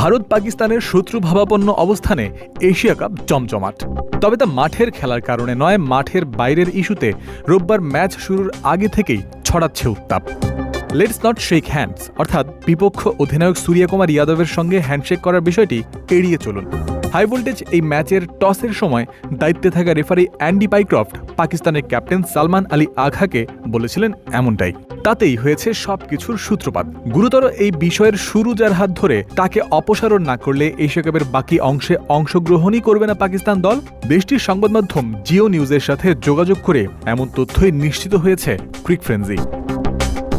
ভারত পাকিস্তানের শত্রুভাবাপন্ন অবস্থানে Asia cup জমজমাট। তবে তা মাঠের খেলার কারণে নয়, মাঠের বাইরের ইস্যুতে রোববার ম্যাচ শুরুর আগে থেকেই ছড়াচ্ছে উত্তাপ। লেটস নট শেক হ্যান্ডস অর্থাৎ বিপক্ষ অধিনায়ক সূর্যকুমার ইয়াদবের সঙ্গে হ্যান্ডশেক করার বিষয়টি এড়িয়ে চলুন। হাই ভোল্টেজ এই ম্যাচের টসের সময় দায়িত্বে থাকা রেফারি অ্যান্ডি পাইক্রফট পাকিস্তানের ক্যাপ্টেন সালমান আলী আঘাকে বলেছিলেন এমনটাই। তাতেই হয়েছে সবকিছুর সূত্রপাত। গুরুতর এই বিষয়ের শুরু যার হাত ধরে, তাকে অপসারণ না করলে এশিয়া কাপের বাকি অংশে অংশগ্রহণই করবে না পাকিস্তান দল। দেশটির সংবাদ মাধ্যম জিও নিউজের সাথে যোগাযোগ করে এমন তথ্যই নিশ্চিত হয়েছে ক্রিক ফ্রেন্সি।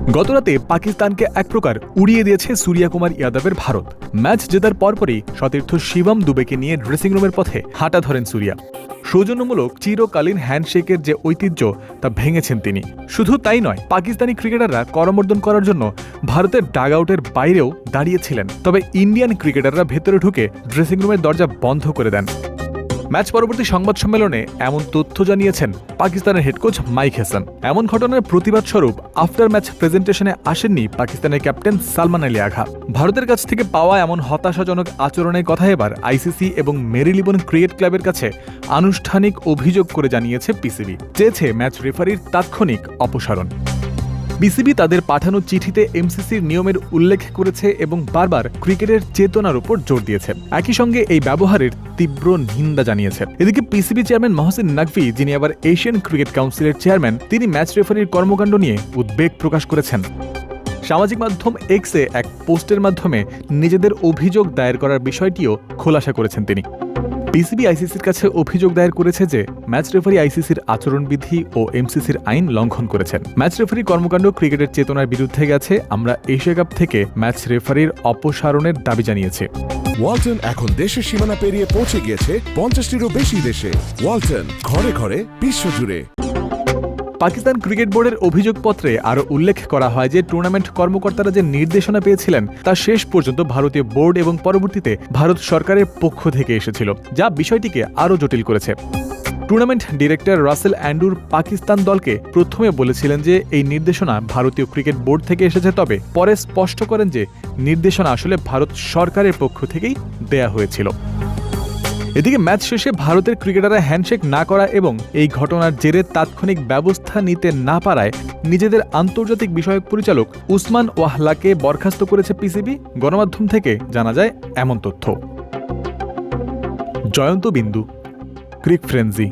গতরাতে পাকিস্তানকে এক প্রকার উড়িয়ে দিয়েছে সূর্যকুমার ইয়াদবের ভারত। ম্যাচ জেতার পরপরই সতীর্থ শিবম দুবেকে নিয়ে ড্রেসিং রুমের পথে হাঁটা ধরেন সূর্যা। সৌজন্যমূলক চিরকালীন হ্যান্ডশেকের যে ঐতিহ্য, তা ভেঙেছেন তিনি। শুধু তাই নয়, পাকিস্তানি ক্রিকেটাররা করমর্দন করার জন্য ভারতের ডাগ আউটের বাইরেও দাঁড়িয়েছিলেন তবে ইন্ডিয়ান ক্রিকেটাররা ভেতরে ঢুকে ড্রেসিং রুমের দরজা বন্ধ করে দেন। ম্যাচ পরবর্তী সংবাদ সম্মেলনে এমন তথ্য জানিয়েছেন পাকিস্তানের হেড কোচ মাইক হেসান। এমন ঘটনার প্রতিবাদ স্বরূপ আফটার ম্যাচ প্রেজেন্টেশনে আসেননি পাকিস্তানের ক্যাপ্টেন সালমান আলী আঘা। ভারতের কাছ থেকে পাওয়া এমন হতাশাজনক আচরণের কথা এবার আইসিসি এবং মেরিলিবন ক্রিকেট ক্লাবের কাছে আনুষ্ঠানিক অভিযোগ করে জানিয়েছে পিসিবি চেয়েছে ম্যাচ রেফারির তাৎক্ষণিক অপসারণ। বিসিবি তাদের পাঠানো চিঠিতে এমসিসির নিয়মের উল্লেখ করেছে এবং বারবার ক্রিকেটের চেতনার উপর জোর দিয়েছে। একই সঙ্গে এই ব্যবহারের তীব্র নিন্দা জানিয়েছে। এদিকে পিসিবি চেয়ারম্যান মহসিন নাকভি, যিনি আবার এশিয়ান ক্রিকেট কাউন্সিলের চেয়ারম্যান, তিনি ম্যাচ রেফারির কর্মকাণ্ড নিয়ে উদ্বেগ প্রকাশ করেছেন। সামাজিক মাধ্যম এক্সে এক পোস্টের মাধ্যমে নিজেদের অভিযোগ দায়ের করার বিষয়টিও খোলাসা করেছেন তিনি। পিসিবি আইসিসির কাছে অভিযোগ দায়ের করেছে যে ম্যাচ রেফারি আইসিসির আচরণবিধি ও এমসিসির আইন লঙ্ঘন করেছেন। ম্যাচ রেফারি কর্মকাণ্ড ক্রিকেটের চেতনার বিরুদ্ধে গেছে। আমরা এশিয়া কাপ থেকে ম্যাচ রেফারির অপসারণের দাবি জানিয়েছে। ওয়ালটন এখন দেশের সীমানা পেরিয়ে পৌঁছে গিয়েছে পঞ্চাশটিরও বেশি দেশে। ওয়ালটন ঘরে ঘরে বিশ্বজুড়ে। পাকিস্তান ক্রিকেট বোর্ডের অভিযোগপত্রে আরও উল্লেখ করা হয় যে টুর্নামেন্ট কর্মকর্তারা যে নির্দেশনা পেয়েছিলেন তা শেষ পর্যন্ত ভারতীয় বোর্ড এবং পরবর্তীতে ভারত সরকারের পক্ষ থেকে এসেছিল, যা বিষয়টিকে আরও জটিল করেছে। টুর্নামেন্ট ডিরেক্টর রাসেল অ্যান্ডুর পাকিস্তান দলকে প্রথমে বলেছিলেন যে এই নির্দেশনা ভারতীয় ক্রিকেট বোর্ড থেকে এসেছে, তবে পরে স্পষ্ট করেন যে নির্দেশনা আসলে ভারত সরকারের পক্ষ থেকেই দেয়া হয়েছিল। এদিকে ম্যাচ শেষে ভারতের ক্রিকেটাররা হ্যান্ডশেক না করা এবং এই ঘটনার জেরে তাৎক্ষণিক ব্যবস্থা নিতে না পারায় নিজেদের আন্তর্জাতিক বিষয়ক পরিচালক উসমান ওয়াহলাকে বরখাস্ত করেছে পিসিবি গণমাধ্যম থেকে জানা যায় এমন তথ্য। জয়ন্ত বিন্দু, ক্রিক ফ্রেন্সি